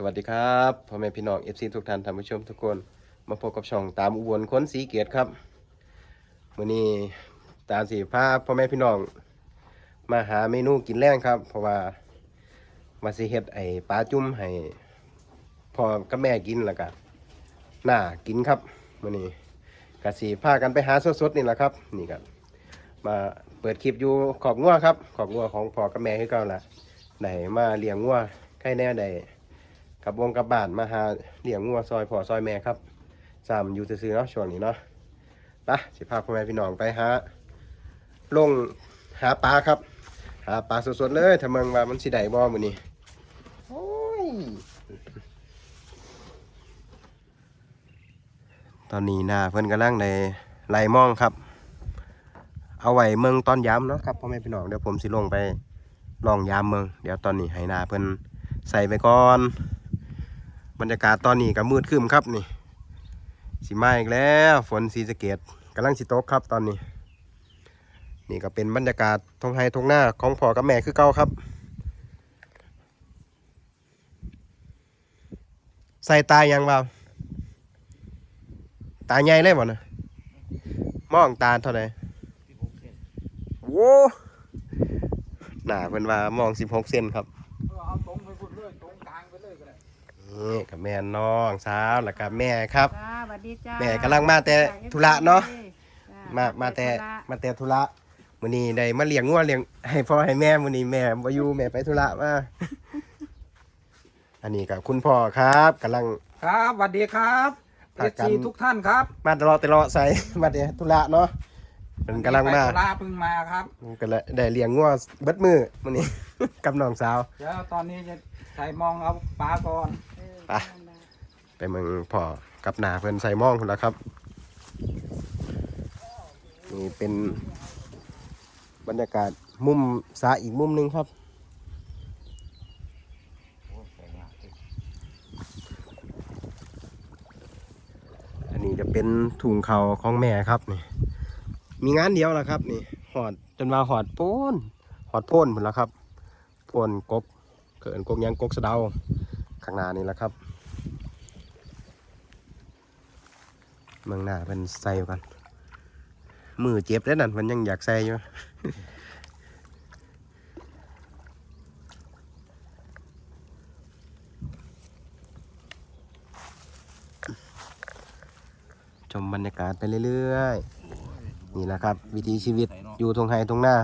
สวัสดีครับพ่อแม่พี่น้องเอฟซีทุกท่านท่านผู้ชมทุกคนมาพบกับช่องตามอุบลค้นสีเกียรติครับมื้อนี้ตามสีพาพ่อแม่พี่น้อง มาหาเมนูกินแรงครับ เพราะว่ามาสิเฮ็ดไอ้ปลาจุ่มให้พ่อกับแม่กินแล้วก็หน้ากินครับมื้อนี้ก็สิพากันไปหาสดๆนี่แหละครับ นี่ก็มาเปิดคลิปอยู่ขอบงัวครับ ขอบงัวของพ่อกับแม่คือเก่าละได้มาเลี้ยงงัวใครแน่ได้ กับวงกับบ้านมาหาเลี้ยงงัวซอยพ่อซอยแม่ครับซ้ำอยู่ซื่อเนาะช่วงนี้เนาะไปสิพาพ่อแม่พี่น้องไปหาลงหาปลาครับ หาปลาสดๆเลยถ้าเมืองว่ามันสิได้บ่มื้อนี้โอ้ยตอนนี้นาเพิ่นกำลังในไล่มองครับ เอาไว้เมืองตอนยามเนาะครับพ่อแม่พี่น้องเดี๋ยวผมสิลงไปลองยามเมืองเดี๋ยวตอนนี้ให้นาเพิ่นใส่ไปก่อน บรรยากาศตอนนี้ก็มืดครึ้มครับนี่สิมาอีกแล้วฝนสีสะเกตกำลังสิตกครับตอนนี้ นี่ก็เป็นบรรยากาศทงไฮทงหน้าของพ่อกับแม่คือเก่าครับ ใส่ตายังเปล่าตาใหญ่เลยบ่นะมองตาเท่าไหร่โว้หน้าเพิ่นว่ามอง16เซนครับ นี่กับแม่น้องสาวแล้วกับแม่ครับ จ้าสวัสดีจ้าแม่กำลังมาแต่ธุระเนาะ จ้มามาแต่ธุระมาแต่ธุระมื้อนี้ได้มาเลี้ยงงัวเลี้ยงให้พ่อให้แม่มื้อนี้แม่บ่อยู่แม่ไปธุระมา อันนี้กับคุณพ่อครับกำลัง ครับสวัสดีครับพาเอกันซีทุกท่านครับมาตลอดตลอดใส่ มาแต่ธุระเนาะเพิ่นกำลังมาไปธุระเพิ่งมาครับ ก็เลยได้เลี้ยงงัวเบิดมือมื้อนี้ กับน้องสาว เดี๋ยวตอนนี้จะใส่มองเอาปลาก่อนเออ ไปไปเมืองพ่อกับนาเพิ่อนใส่หมองพุ่นแล้วครับ นี่เป็นบรรยากาศมุมสาอีกมุมหนึงครับอันนี้จะเป็นถุงเขาของแม่ครับนี่ มีงานเดียวแหละครับ นี่หอดจนว่าหอดโป้นหอดโป้นหมดแล้วครับโป้นกกเกินกกยังกกสะเดาข้างหน้านี่แหละครับ เมืองหน้าเป็นใส่กัน มือเจ็บแล้วนั่นมันยังอยากใส่อยู่ชมบรรยากาศไปเรื่อยๆ นี่แหละครับ วิถีชีวิตอยู่ตรงไฮตรงหน้า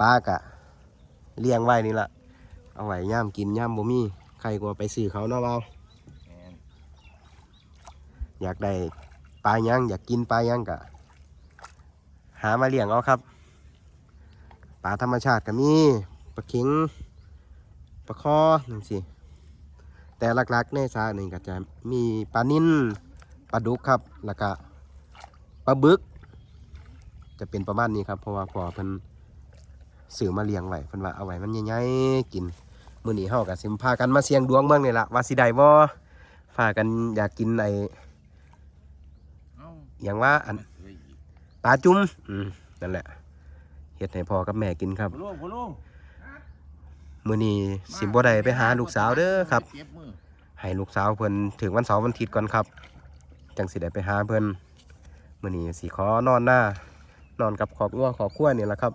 ปลากะเลี้ยงไว้นี่แหละเอาไว้ย่ามกินย่ามบ่มีใครกลัวไปซื้อเขาเนาะเบา อยากได้ปลายังอยากกินปลายังกะหามาเลี้ยงเอาครับปลาธรรมชาติก็มีปลาเข็งปลาคอนั่นสิแต่หลักๆในสาหนึ่งก็จะมีปลานิ่นปลาดุกครับแล้วก็ปลาบึก จะเป็นประมาณนี้ครับ เพราะว่าพอเพิ่นสื่อมาเลี้ยงไว้เพิ่นว่าเอาไว้มันใหญ่ๆกินมื้อนี้เฮาก็สิพากันมาเสี่ยงดวงเมืองนี่ล่ะว่าสิได้บ่พากันอยากกินไอ้ หยังว่าอันปลาจุ่มอืมนั่นแหละเฮ็ดให้พ่อกับแม่กินครับพลุงพลุงมื้อนี้สิบ่ได้ไปหาลูกสาวเด้อครับเจ็บมือให้ลูกสาวเพิ่นถึงวันเสาร์วันอาทิตย์ก่อนครับ จังสิได้ไปหาเพิ่นมื้อนี้สิขอนอนหน้านอนกับขอบงัวขอบขั้วนี่แหละครับ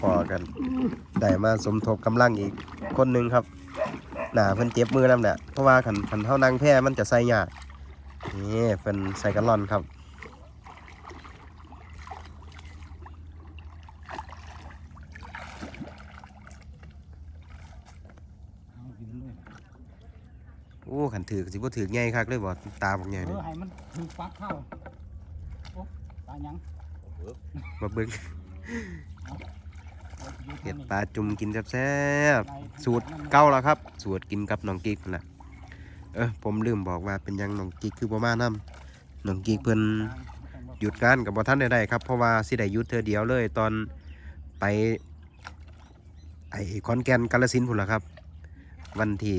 พอ กันได้มาสมทบกำลังอีกคนหนึ่งครับหนาเพิ่นเจ็บมือนำแหละเพราะว่าขันขันเท่านั่งแพร่มันจะใส่ยากนี่เพิ่นใส่กันล่อนครับเอากินเลยโอ้ขันถือสิบ่ถือใหญ่คักเลยบ่ตาบักใหญ่เอเลยอให้มันถึงฟักเข้าโอ้ปลายังมาเบิ่ง เอาอยู่เห็ดทางนี้ปลาจุ่มกินแซ่บๆสูตรเก่าแล้วครับ สูตรกินกับน้องกิ๊กนะเออผมลืมบอกว่าเป็นยังน้องกิ๊กคือบ่มานํน้องกิ๊กเพิ่นหยุดงานกับบ่ทันได้ครับเพราะว่าสิได้หยุดเธอเดียวเลยตอนไปไอ้ขอนแกนกาฬสินธุ์พุ่นล่ะครับ วันที่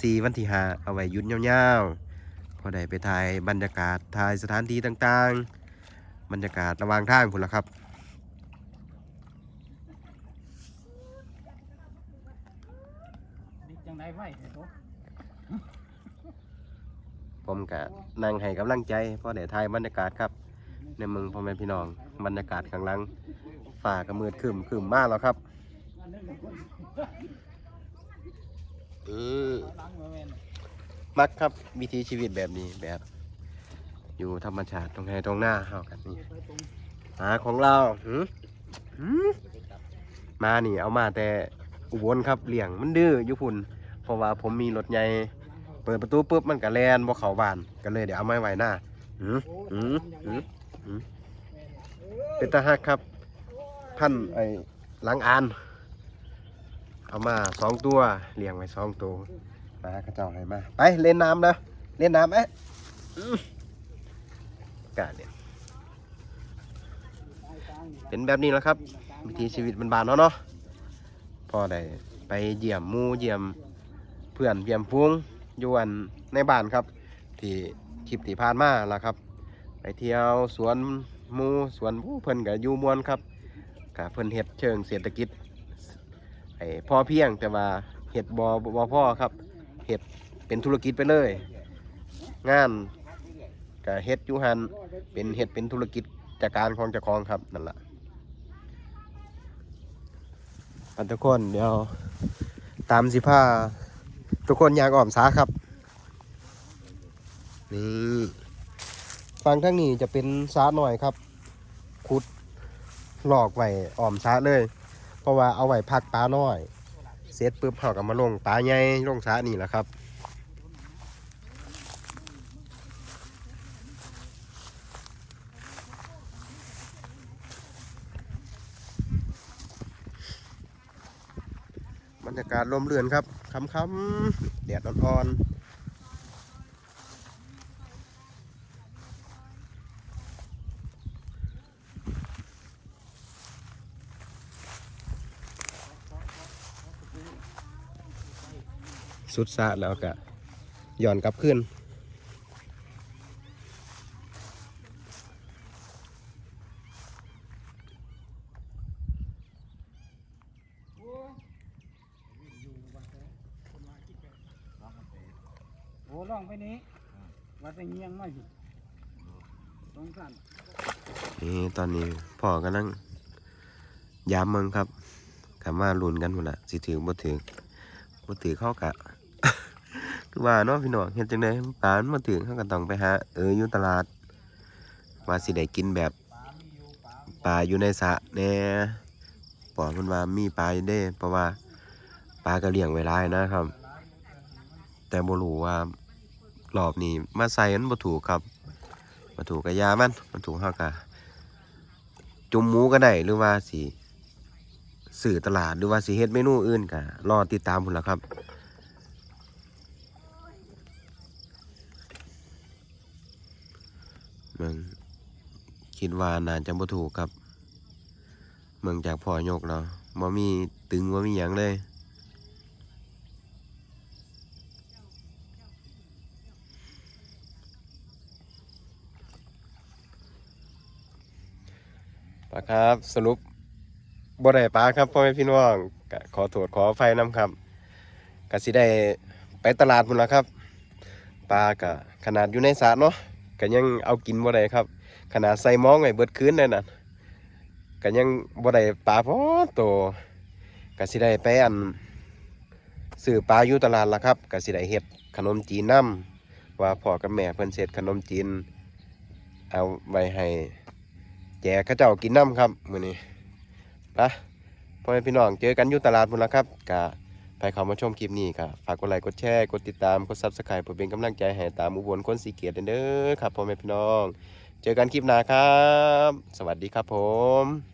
สี่วันที่ห้าเอาไว้หยุดยาวๆพอได้ไปถ่ายบรรยากาศถ่ายสถานที่ต่างๆ บรรยากาศระหว่างทางพุ่นละครับ ดิจั งไดไว้เถอผมกะนั่งให้กำลังใจเพราะเดี๋ยวถ่ายบรรยากาศครับ ในเมืองพ่อแม่พี่น้องบรรยากาศข้างหลังฝ่ากระมืดขึ้มขึ้มมากแล้วครับเออมากครับวิถีชีวิตแบบนี้แบบ อยู่ธรรมชาติตรงไหนตรงหน้าเฮากันนี่ไปตรงหาของเราหืมหืมมานี่เอามาแต่อุบลครับเลี้ยงมันดื้ออยู่พุ่น เพราะว่าผมมีรถใหญ่เปิดประตูปุ๊บมันก็แลนบ่เข้าบ้านก็เลยเดี๋ยวเอาไม้ไว้หน้าหืมหืมหืมหืมเป็นตาฮักครับ พันไอ้หลังอาน เอามาสองตัวเลี้ยงไว้สองตัวมากระเจ้าให้มา ไปเล่นน้ำนะเล่นน้ำไหมอืมกาเนี่ยเป็นแบบนี้แล้วครับ วิถีชีวิตบานๆเนาะเนาะพอได้ไปเยี่ยมมูเยี่ยม เพื่อนเยี่ยมฟูงอยู่อันในบ้านครับ ที่คลิปที่ผ่านมาแล้วครับ ไปเที่ยวสวนมูสวนผู้เพิ่นกับยูมวนครับกับเพิ่นเฮ็ดเชิงเศรษฐกิจไอ้พอเพียงแต่ว่าเฮ็ดบ่บ่พ่อครับเฮ็ดเป็นธุรกิจไปเลย งานกับเฮ็ดยู่หันเป็นเฮ็ดเป็นธุรกิจจากการของจ้าของครับนั่นแหละอันทุกคนเดี๋ยวตามสิผ้า ทุกคนอยากอ่อมสาครับ นี่ฟังทั้งนี้จะเป็นสาหน่อยครับ ขุดหลอกไว้อ่อมสาเลย เพราะว่าเอาไว้พักปลาน้อย เสร็จปุ๊บเขากับมาลงปลาใหญ่ลงสานี่แหละครับ บรรยากา ศลมเรือนครับค้ำๆแดดอ่อนๆสุดซะแล้วก็หย่อนกลับขึ้น โอ้ลองไปนี้ว่าจะเงียงมาสิตรงสั่นนี่ตอนนี้พ่อกำลังยามเมืองครับกลับมาลุนกันหมดละสิถือบ่ถือบ่ถือเข้ากะคือว่าเนาะพี่น้องเฮ็ดจังได๋ปลามันมาถึงเขาก็ต้องไปหาเอออยู่ตลาดว่าสิได้กินแบบปลาอยู่ในสระแน่บอกเพิ่นว่ามีปลาอยู่เด้ เพราะว่าปลาก็เลี้ยงไว้หลายนะครับ แต่บ่รู้ว่า รอบนี้มาใส่มันบ่ถูกครับบ่ถูกกะยามันบ่ถูกเฮากะจุ่มหมูก็ได้หรือว่าสิสื่อตลาดหรือว่าสิเฮ็ดเมนูอื่นก็รอติดตามพุ่นละครับเมืองคิดว่าน่าจะบ่ถูกครับ เมืองจากพ่อยกเราบ่มีตึงบ่มีหยังเลย ปลาครับ สรุปบ่ได้ปลาครับพ่อแม่พี่น้องขอโทษขออภัยนํครับก็สิได้ไปตลาดพุ่นละครับปลาก็ขนาดอยู่ในสระเนาะก็ยังเอากินบ่ได้ครับ ขนาดใส่หมองไว้เบิดคืนเลยนั่นก็ยังบ่ได้ปลาพอโตก็สิได้ไปอันซื้อปลาอยู่ตลาดละครับก็สิได้เฮ็ดขนมจีนนํว่าพ่อกับแม่เพิ่นเสร็จขนมจีน เอาไว้ให้ แจกเขาเจ้ากินน้ำครับมื้อนี้ไปพ่อแม่พี่น้องเจอกันอยู่ตลาดพุ่นละครับกะไปเข้ามาชมคลิปนี้ก็ฝากกดไลค์กดแชร์กดติดตามกดซับสไครป์เพื่อเป็นกำลังใจให้ตามอุบลคนสีเกียรติเด้อครับพ่อแม่พี่น้อง เจอกันคลิปหน้าครับ สวัสดีครับผม